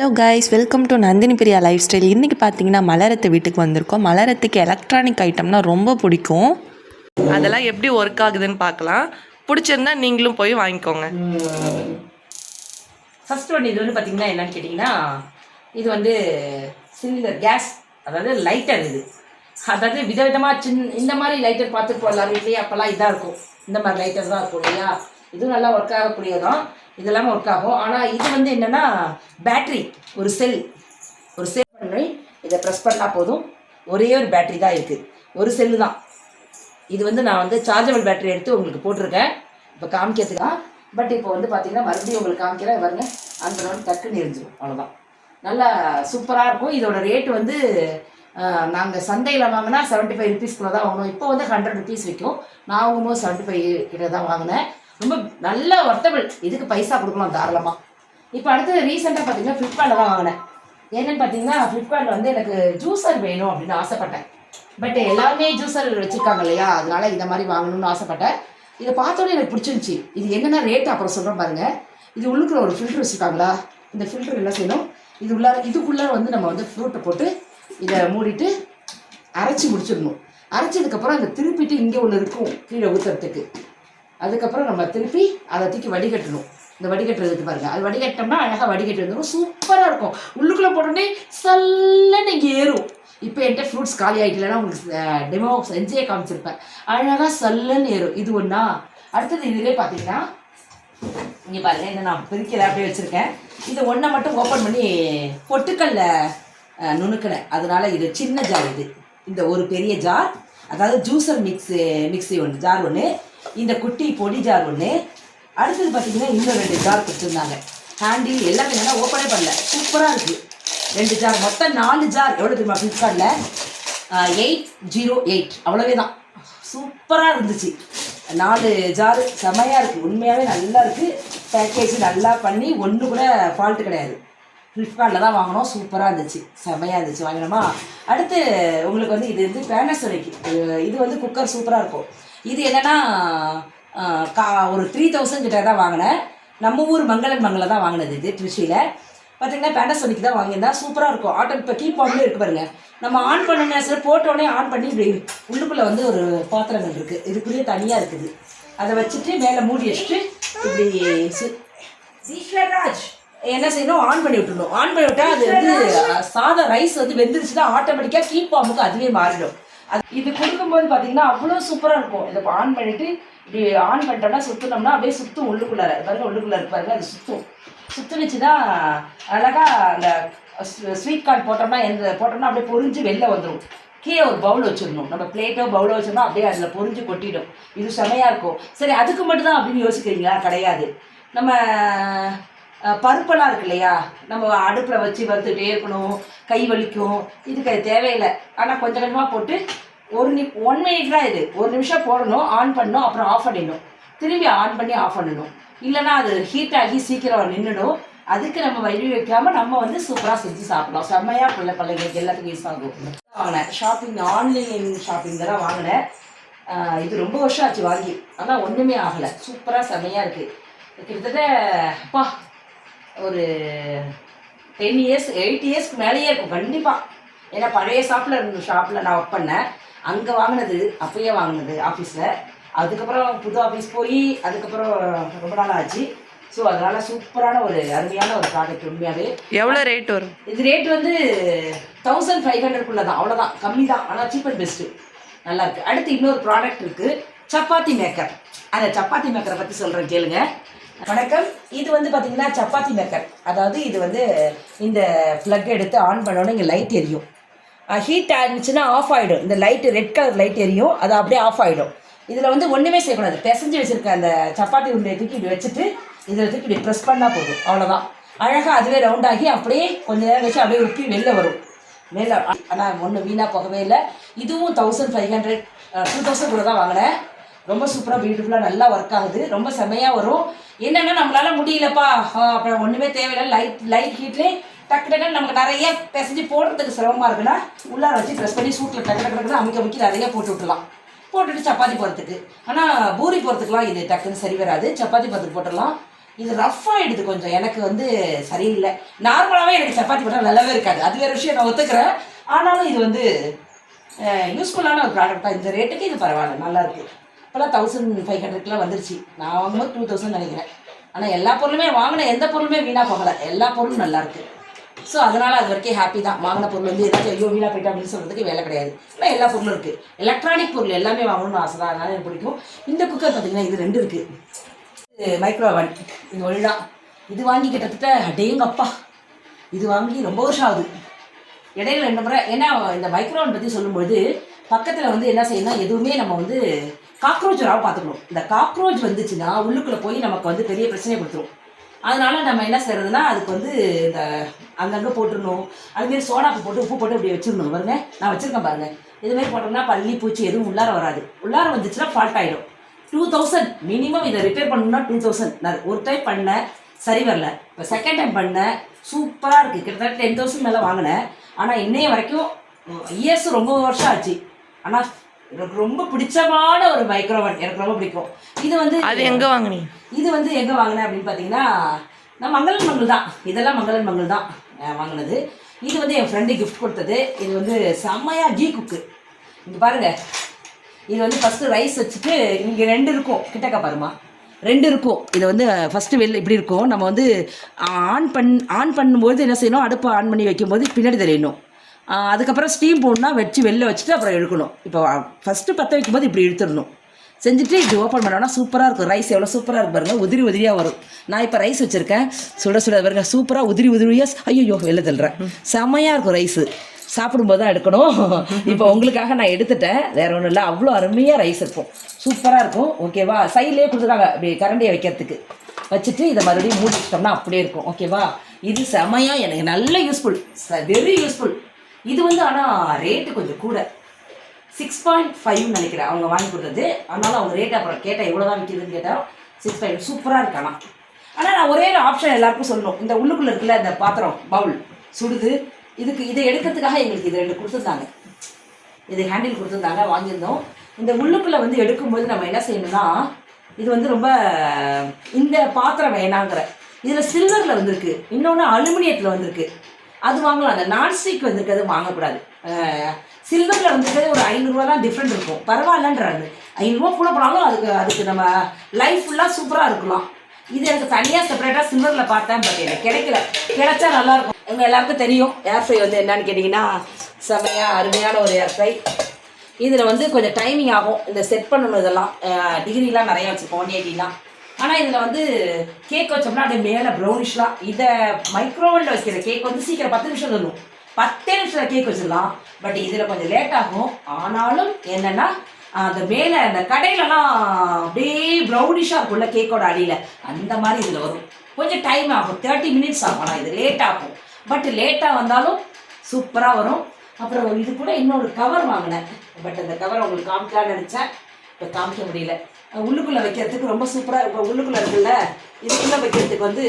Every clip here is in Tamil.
Hello guys welcome to Nandini Priya life style இன்றைக்கி பார்த்தீங்கன்னா மலரத்து வீட்டுக்கு வந்திருக்கோம். மலரத்துக்கு எலக்ட்ரானிக் ஐட்டம்னா ரொம்ப பிடிக்கும். அதெல்லாம் எப்படி ஒர்க் ஆகுதுன்னு பார்க்கலாம். பிடிச்சிருந்தா நீங்களும் போய் வாங்கிக்கோங்க. ஃபர்ஸ்ட் ஒன் இது வந்து பார்த்தீங்கன்னா என்னன்னு கேட்டிங்கன்னா இது வந்து சிலிண்டர் கேஸ் அதாவது லைட்டர் இது. அதாவது விதவிதமாக சின்ன இந்த மாதிரி லைட்டர் பார்த்துட்டு எல்லாரும் வீட்லேயே அப்போல்லாம் இதாக இருக்கும். இந்த மாதிரி லைட்டர் தான் இருக்கும் இல்லையா? இதுவும் நல்லா ஒர்க் ஆகக்கூடியதான் இது எல்லாமே ஒர்க் ஆகும். ஆனால் இது வந்து என்னென்னா பேட்ரி ஒரு செல் ஒரு செல் பண்ணி இதை ப்ரெஸ் பண்ணால் போதும். ஒரே ஒரு பேட்ரி தான் இருக்குது ஒரு செல்லு தான். இது வந்து நான் வந்து சார்ஜபிள் பேட்டரி எடுத்து உங்களுக்கு போட்டிருக்கேன். இப்போ காமிக்கிறதுக்கு? தான் பட் இப்போ வந்து பார்த்தீங்கன்னா மறுபடியும் உங்களுக்கு காமிக்கிறேன். பாருங்க. அந்த நோட்டு டக்குன்னு எரிஞ்சிடும் அவ்வளோதான் நல்லா சூப்பராக இருக்கும். இதோட ரேட் வந்து நாங்கள் சந்தையில் வாங்கினா செவன்ட்டி ஃபைவ் ருபீஸ்க்குள்ளே தான் வாங்கினோம். இப்போ வந்து ஹண்ட்ரட் ருபீஸ் விற்கும் நான் வாங்கும்போது செவன்ட்டி ஃபைவ் கிட்ட தான் வாங்கினேன். ரொம்ப நல்ல ஒர்த்தபிள் இதுக்கு பைசா கொடுக்கலாம் தாராளமாக இப்போ அடுத்தது ரீசெண்டாக பார்த்தீங்கன்னா ஃப்ளிப்கார்ட்டில் தான் வாங்கினேன். என்னென்னு பார்த்தீங்கன்னா ஃப்ளிப்கார்ட்டில் வந்து எனக்கு ஜூஸர் வேணும் அப்படின்னு ஆசைப்பட்டேன். பட் எல்லாருமே ஜூஸர் வச்சுருக்காங்க இல்லையா? அதனால இந்த மாதிரி வாங்கணும்னு ஆசைப்பட்டேன். இதை பார்த்தோன்னே எனக்கு பிடிச்சிருந்துச்சி. இது என்னென்ன ரேட் அப்புறம் சொல்கிறேன் பாருங்கள் இது உள்ளுக்குள்ள ஒரு ஃபில்டர் வச்சுருக்காங்களா? இந்த ஃபில்டர் என்ன செய்யணும்? இது உள்ளார இதுக்குள்ளே வந்து நம்ம வந்து ஃப்ரூட்டை போட்டு இதை மூடிட்டு அரைச்சி முடிச்சிடணும். அரைச்சதுக்கப்புறம் அந்த திருப்பிட்டு இங்கே ஒன்று இருக்கும் கீழே ஊற்றுறதுக்கு அதுக்கப்புறம் நம்ம திருப்பி அதை தூக்கி வடிகட்டணும். இந்த வடிகட்டுறதுக்கு பாருங்கள் அது வடிகட்டோம்னா அழகாக வடிகட்டி வந்துடும் சூப்பராக இருக்கும். உள்ளுக்குள்ளே போட்டோன்னே சல்லன்னு இங்கே ஏறும். இப்போ என்கிட்ட ஃப்ரூட்ஸ் காலி ஆகிட்டலன்னா உங்களுக்கு டெமோ செஞ்சே காமிச்சிருப்பேன். அழகாக சல்லுன்னு ஏறும். இது ஒன்றா அடுத்தது இதுலேயே பார்த்தீங்கன்னா இங்கே பாருங்க என்ன நான் பிரிக்கல அப்படியே வச்சுருக்கேன். இதை ஒன்றை மட்டும் ஓப்பன் பண்ணி பொட்டுக்கல்ல நுணுக்கினேன். அதனால் இது சின்ன ஜார் இது. இந்த ஒரு பெரிய ஜார் அதாவது ஜூஸர் மிக்ஸு மிக்ஸி ஒன்று ஜார் ஒன்று இந்த குட்டி பொடி ஜார் ஒன்று அடுத்தது பார்த்தீங்கன்னா இன்னும் ரெண்டு ஜார் கொடுத்துருந்தாங்க. ஹேண்டில் எல்லாமே நல்லா ஓப்பனே பண்ணல. சூப்பராக இருக்குது ரெண்டு ஜார் மொத்தம் நாலு ஜார் எவ்வளோ தெரியுமா ஃப்ளிப்கார்ட்டில் எயிட் ஜீரோ எயிட் அவ்வளோவே தான் சூப்பராக இருந்துச்சு. நாலு ஜார் செமையாக இருக்குது உண்மையாகவே நல்லா இருக்குது பேக்கேஜ் நல்லா பண்ணி ஒன்று கூட ஃபால்ட்டு கிடையாது. ஃப்ளிப்கார்ட்டில் தான் வாங்கினோம். சூப்பராக இருந்துச்சு. செமையாக இருந்துச்சு. வாங்கினோமா? அடுத்து உங்களுக்கு வந்து இது வந்து பேனசோனிக்கு இது வந்து குக்கர் சூப்பராக இருக்கும். இது என்னென்னா கா ஒரு த்ரீ தௌசண்ட் கிட்ட தான் வாங்கினேன். நம்ம ஊர் மங்களன் மங்கள தான் வாங்கினது இது திருச்சியில். பார்த்தீங்கன்னா பேனசோனிக் தான் வாங்கியிருந்தா சூப்பராக இருக்கும். ஆட்டோ இப்போ கீப் ஆன்லேயே இருக்கு பாருங்க. நம்ம ஆன் பண்ண சார் போட்டோடனே ஆன் பண்ணி இப்படி உள்ளுக்குள்ளே வந்து ஒரு பாத்திரங்கள் இருக்குது இதுக்குள்ளேயே தனியாக இருக்குது. அதை வச்சுட்டு மேலே மூடி வச்சுட்டு இப்படி ஈஸ்வர்ராஜ் என்ன செய்யணும்? ஆன் பண்ணி விட்டுணும் ஆன் பண்ணி விட்டா அது வந்து சாதம் ரைஸ் வந்து வெந்துருச்சுன்னா ஆட்டோமேட்டிக்காக கீப் ஆமுக்கு அதுவே மாறிடும். அது இது கொடுக்கும்போது பார்த்தீங்கன்னா அவ்வளோ சூப்பராக இருக்கும். இதை இப்போ ஆன் பண்ணிவிட்டு இப்படி ஆன் பண்ணிட்டோம்னா சுற்றினோம்னா அப்படியே சுற்றும் உள்ளுக்குள்ளார. பாருங்கள் உள்ளுக்குள்ளே இருக்கு அது சுற்றும் சுற்றுனுச்சுன்னா அழகாக அந்த ஸ்வீட் கார்ன் போட்டோம்னா எந்த போட்டோம்னா அப்படியே பொரிஞ்சு வெளில வந்துடும் கீழே ஒரு பவுல் வச்சிடணும். நம்ம பிளேட்டோ பவுலோ வச்சிருந்தோம் அப்படியே அதில் பொரிஞ்சு கொட்டிடும். இது செமையாக இருக்கும். சரி அதுக்கு மட்டும்தான் அப்படின்னு யோசிக்கிறீங்களா? கிடையாது. நம்ம பருப்பெல்லாம் இருக்கு இல்லையா? நம்ம அடுப்பில் வச்சு வறுத்துட்டே இருக்கணும். கை வலிக்கும். இதுக்கு அது தேவையில்லை. ஆனால் கொஞ்சம் கொஞ்சமாக போட்டு ஒரு நி ஒன் மினிட் தான் இது. ஒரு நிமிஷம் போடணும் ஆன் பண்ணணும் அப்புறம் ஆஃப் பண்ணிடணும். திரும்பி ஆன் பண்ணி ஆஃப் பண்ணணும். இல்லைன்னா அது ஹீட் ஆகி சீக்கிரம் நின்றுடும் அதுக்கு நம்ம வழி வைக்காமல் நம்ம வந்து சூப்பராக செஞ்சு சாப்பிடலாம். செம்மையாக பிள்ளை பிள்ளைங்களுக்கு எல்லாத்துக்கும் யூஸ் ஆகும். வாங்கினேன். ஷாப்பிங் ஆன்லைன் ஷாப்பிங் தான் வாங்கினேன். இது ரொம்ப வருஷம் ஆச்சு வாங்கி. ஆனால் ஒன்றுமே ஆகலை. சூப்பராக செம்மையாக இருக்குது கிட்டத்தட்ட அப்பா ஒரு டென் இயர்ஸ் எயிட் இயர்ஸ்க்கு மேலேயே இருக்கும். கண்டிப்பாக ஏன்னா பழைய ஷாப்பில் இருந்த ஷாப்பில் நான் ஒர்க் பண்ணேன். அங்கே வாங்கினது அப்பயே வாங்கினது ஆஃபீஸில் அதுக்கப்புறம் புது ஆஃபீஸ் போய் அதுக்கப்புறம் ரொம்ப நாள் ஆச்சு. ஸோ அதனால் சூப்பரான ஒரு அருமையான ஒரு ப்ராடக்ட் உண்மையாகவே எவ்வளோ ரேட் வரும்? இது ரேட் வந்து தௌசண்ட் ஃபைவ் ஹண்ட்ரட்குள்ளே தான் அவ்வளோதான் கம்மி தான் ஆனால் சீப் அண்ட் பெஸ்ட்டு நல்லா இருக்கு. அடுத்து இன்னொரு ப்ராடக்ட் இருக்குது சப்பாத்தி மேக்கர் அந்த சப்பாத்தி மேக்கரை பற்றி சொல்கிறேன் கேளுங்க. வணக்கம். இது வந்து பார்த்தீங்கன்னா சப்பாத்தி மேக்கர். அதாவது இது வந்து இந்த ப்ளக் எடுத்து ஆன் பண்ணோன்னே இங்கே லைட் எரியும். ஹீட் ஆயிருந்துச்சுன்னா ஆஃப் ஆகிடும் இந்த லைட்டு ரெட் கலர் லைட் எரியும். அது அப்படியே ஆஃப் ஆகிடும் இதில் வந்து ஒன்றுமே செய்யக்கூடாது. பிசைஞ்சு வச்சுருக்க அந்த சப்பாத்தி உருண்டையை தூக்கி இப்படி வச்சுட்டு இதில் தூக்கி இப்படி ப்ரெஸ் பண்ணால் போதும். அவ்வளோதான் அழகாக அதுவே ரவுண்ட் ஆகி அப்படியே கொஞ்ச நேரம் வச்சு அப்படியே உருப்பி வெளில வரும். மேலே ஆனால் ஒன்றும் வீணாக போகவே இல்லை. இதுவும் thousand five hundred two thousand கூட தான் வாங்கினேன். ரொம்ப சூப்பராக பியூட்டிஃபுல்லாக நல்லா ஒர்க் ஆகுது. ரொம்ப செமையாக வரும். என்னென்னா நம்மளால முடியலப்பா. அப்புறம் ஒன்றுமே தேவையில்லை. லைட் லைட் ஹீட்லேயே டக்கு டக்குன்னு நமக்கு நிறைய பிசைஞ்சு போடுறதுக்கு சிரமமாக இருக்குன்னா உள்ளார வச்சு ப்ரெஸ் பண்ணி சூட்டில் டக்கு டக்கு டக்குன்னு அமைக்க அமுக்கி நிறைய போட்டு விட்டுலாம் போட்டுட்டு சப்பாத்தி போகிறதுக்கு ஆனால் பூரி போகிறதுக்குலாம் இது டக்குன்னு சரி வராது. சப்பாத்தி போகிறதுக்கு போட்டுடலாம். இது ரஃப் ஆகிடுது கொஞ்சம். எனக்கு வந்து சரியில்லை. நார்மலாகவே எனக்கு சப்பாத்தி போட்டால் நல்லாவே இருக்காது. அது வேறு விஷயம் நான் ஒத்துக்கிறேன். ஆனாலும் இது வந்து யூஸ்ஃபுல்லான ஒரு ப்ராடக்ட் தான் இந்த ரேட்டுக்கு இது பரவாயில்ல. நல்லாயிருக்கு இப்போலாம் தௌசண்ட் ஃபைவ் ஹண்ட்ரட்லாம் வந்துருச்சு. நான் வாங்கும்போது டூ தௌசண்ட் நினைக்கிறேன். ஆனால் எல்லா பொருளுமே வாங்கின எந்த பொருளுமே வீணாக போகலை. எல்லா பொருளும் நல்லாயிருக்கு ஸோ அதனால் அது வரைக்கும் ஹாப்பி தான். வாங்கின பொருள் வந்து ஏதாச்சும் ஐயோ வீணாக போயிட்டா அப்படின்னு சொல்கிறதுக்கு வேலை கிடையாது. ஆனால் எல்லா பொருளும் இருக்குது எலக்ட்ரானிக் பொருள் எல்லாமே வாங்கணும்னு ஆசை தான். அதனால் எனக்கு பிடிக்கும். இந்த குக்கர் பார்த்தீங்கன்னா இது ரெண்டு இருக்குது மைக்ரோவன் இது ஒழுதான் இது வாங்கி கிட்டத்தட்ட அடேங்கப்பா இது வாங்கி ரொம்ப வருஷம் ஆகுது. இடையில ரெண்டு முறை. ஏன்னா இந்த மைக்ரோவன் பற்றி சொல்லும்பொழுது பக்கத்தில் வந்து என்ன செய்யணும் எதுவுமே நம்ம வந்து காக்ரோச் வராமல் பார்த்துக்கணும் இந்த காக்ரோச் வந்துச்சுன்னா உள்ளுக்குள்ளே போய் நமக்கு வந்து பெரிய பிரச்சனையை கொடுத்துரும். அதனால நம்ம என்ன செய்யறதுன்னா அதுக்கு வந்து இந்த அங்கங்கே போட்டுடணும். அதுமாரி சோடாப்பு போட்டு உப்பு போட்டு இப்படி வச்சிடணும். பாருங்க. நான் வச்சிருக்கேன் பாருங்க. இதுமாரி போட்டோம்னா பள்ளி பூச்சி எதுவும் உள்ளார வராது. உள்ளார வந்துச்சுன்னா ஃபால்ட் ஆகிடும் டூ தௌசண்ட் மினிமம் இதை ரிப்பேர் பண்ணணும்னா டூ தௌசண்ட் நான் ஒரு டைம் பண்ணேன் சரி வரல. இப்போ செகண்ட் டைம் பண்ணேன் சூப்பராக இருக்குது கிட்டத்தட்ட டென் தௌசண்ட் மேலே வாங்கினேன். ஆனால் இன்னைய வரைக்கும் இயர்ஸ் ரொம்ப வருஷம் ஆச்சு. ஆனால் எனக்கு ரொம்ப பிடிச்சமான ஒரு மைக்ரோவன். எனக்கு ரொம்ப பிடிக்கும். இது வந்து அது எங்கே வாங்குனீங்க இது வந்து எங்கே வாங்கினேன் அப்படின்னு பார்த்தீங்கன்னா நான் மங்களன் மங்கள் தான். இதெல்லாம் மங்களன் மங்கள் தான் வாங்கினது. இது வந்து என் ஃப்ரெண்டு கிஃப்ட் கொடுத்தது. இது வந்து செம்மையா கீ குக்கு இங்கே பாருங்க. இது வந்து ஃபஸ்ட்டு ரைஸ் வச்சுட்டு இங்கே ரெண்டு இருக்கும். கிட்டக்க பாருமா ரெண்டு இருக்கும். இது வந்து ஃபஸ்ட்டு வெளில இப்படி இருக்கும். நம்ம வந்து ஆன் பண் ஆன் பண்ணும்போது என்ன செய்யணும்? அடுப்பை ஆன் பண்ணி வைக்கும்போது பின்னாடி தெரியணும். அதுக்கப்புறம் ஸ்டீம் போடணும்னா வச்சு வெளில வச்சுட்டு அப்புறம் எழுக்கணும் இப்போ ஃபஸ்ட்டு பற்ற வைக்கும்போது இப்படி இழுத்துடணும். செஞ்சுட்டு இப்படி ஓப்பன் பண்ணோம்னா சூப்பராக இருக்கும். ரைஸ் எவ்வளோ சூப்பராக இருக்கு பாருங்க. உதிரி உதிரியாக வரும். நான் இப்போ ரைஸ் வச்சுருக்கேன். சுட சுட பாருங்க. சூப்பராக உதிரி உதிரியாக ஐயோ வெளில தள்ளுறேன். செம்மையாக இருக்கும் ரைஸு சாப்பிடும்போது தான் எடுக்கணும். இப்போ உங்களுக்காக நான் எடுத்துட்டேன். வேற ஒன்றும் இல்லை. அவ்வளோ அருமையாக ரைஸ் இருக்கும். சூப்பராக இருக்கும். ஓகேவா சைட்லேயே கொடுத்துருக்காங்க. அப்படி கரண்டியை வைக்கிறதுக்கு. வச்சுட்டு இதை மறுபடியும் மூடி வச்சிட்டோம்னா அப்படியே இருக்கும். ஓகேவா இது செமையாக எனக்கு நல்ல யூஸ்ஃபுல் வெரி யூஸ்ஃபுல் இது வந்து ஆனால் ரேட்டு கொஞ்சம் கூட. சிக்ஸ் பாயிண்ட் ஃபைவ்னு நினைக்கிறேன். அவங்க வாங்கி கொடுத்தது. அதனால அவங்க ரேட் அப்புறம் கேட்டால் எவ்வளோ தான் விற்கிதுன்னு கேட்டால் சிக்ஸ் ஃபைவ் சூப்பராக இருக்கானா ஆனால் ஆனால் நான் ஒரே ஒரு ஆப்ஷன் எல்லாருக்கும் சொல்லணும். இந்த உள்ளுக்குள்ளே இருக்குல்ல இந்த பாத்திரம் பவுல் சுடுது. இதுக்கு இதை எடுக்கிறதுக்காக எங்களுக்கு இது ரெண்டு கொடுத்துருந்தாங்க. இது ஹேண்டில் கொடுத்துருந்தாங்க வாங்கியிருந்தோம். இந்த உள்ளுக்குள்ளே வந்து எடுக்கும்போது நம்ம என்ன செய்யணும்னா இது வந்து ரொம்ப இந்த பாத்திரம் வேணாங்கிற. இதில் சில்வரில் வந்திருக்கு. இன்னொன்று அலுமினியத்தில் வந்திருக்கு. அது வாங்கலாம். அந்த நான்ஸ்டிக் வந்திருக்கிறது வாங்கக்கூடாது. சில்வரில் வந்துருக்கிறது ஒரு ஐநூறுரூவா தான் டிஃப்ரெண்ட் இருக்கும். பரவாயில்லன்றாரு ஐநூறுரூவா கூட போனாலும் அதுக்கு அதுக்கு நம்ம லைஃப் ஃபுல்லாக சூப்பராக இருக்கலாம். இது எனக்கு தனியாக செப்பரேட்டாக சில்வரில் பார்த்தேன் பட் எனக்கு கிடைக்கல. கிடைச்சா நல்லாயிருக்கும் எங்கள் எல்லாருக்கும் தெரியும் ஏர் ஃப்ரை வந்து என்னன்னு கேட்டிங்கன்னா செமையாக அருமையான ஒரு ஏர் ஃப்ரை இதில் வந்து கொஞ்சம் டைமிங் ஆகும். இந்த செட் பண்ணணும் இதெல்லாம். டிகிரிலாம் நிறையா வச்சுருக்கோம் ஒன் எயிட்டிலாம் ஆனால் இதில் வந்து கேக் வச்சோம்னா அப்படியே மேலே ப்ரௌனிஷ்லாம் இதை மைக்ரோவெல்ல வைக்கிற கேக் வந்து சீக்கிரம் பத்து நிமிஷம் தரும் பத்தே நிமிஷத்தில் கேக் வச்சிடலாம். பட் இதில் கொஞ்சம் லேட் ஆகும். ஆனாலும் என்னென்னா அந்த மேலே அந்த கடையிலலாம் அப்படியே ப்ரௌனிஷாக இருக்கும்ல கேக்கோட அடியில். அந்த மாதிரி இதில் வரும். கொஞ்சம் டைம் ஆகும். தேர்ட்டி மினிட்ஸ் ஆகும். ஆனால் இது லேட் ஆகும். பட் லேட்டாக வந்தாலும் சூப்பராக வரும். அப்புறம் இது கூட இன்னொரு கவர் வாங்கினேன். பட் அந்த கவர் உங்களுக்கு காமிக்கலாம்னு நினச்சேன். இப்போ காமிக்க முடியல. உள்ளுக்குள்ளே வைக்கிறதுக்கு ரொம்ப சூப்பராக இப்போ உள்ளுக்குள்ளே இருக்குல்ல இதுக்குள்ளே வைக்கிறதுக்கு வந்து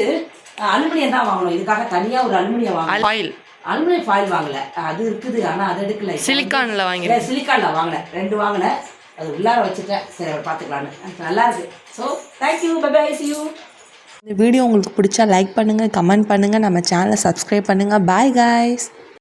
அலுமினியம் தான் வாங்கணும். இதுக்காக தனியாக ஒரு அலுமினியம் வாங்கணும். ஆயில் அலுமினியம் ஃபாயில் வாங்கல. அது இருக்குது ஆனால் அது எடுக்கல. சிலிக்கானில் வாங்கி இல்லை சிலிக்கானில் வாங்கினேன் ரெண்டு வாங்கினேன் அது உள்ளார வச்சுட்டேன். சரி பார்த்துக்கலான்னு நல்லா இருக்கு. So thank you bye see you இந்த வீடியோ உங்களுக்கு பிடிச்சா லைக் பண்ணுங்கள் கமெண்ட் பண்ணுங்கள் நம்ம சேனலை சப்ஸ்கிரைப் பண்ணுங்கள் பாய் காய்ஸ்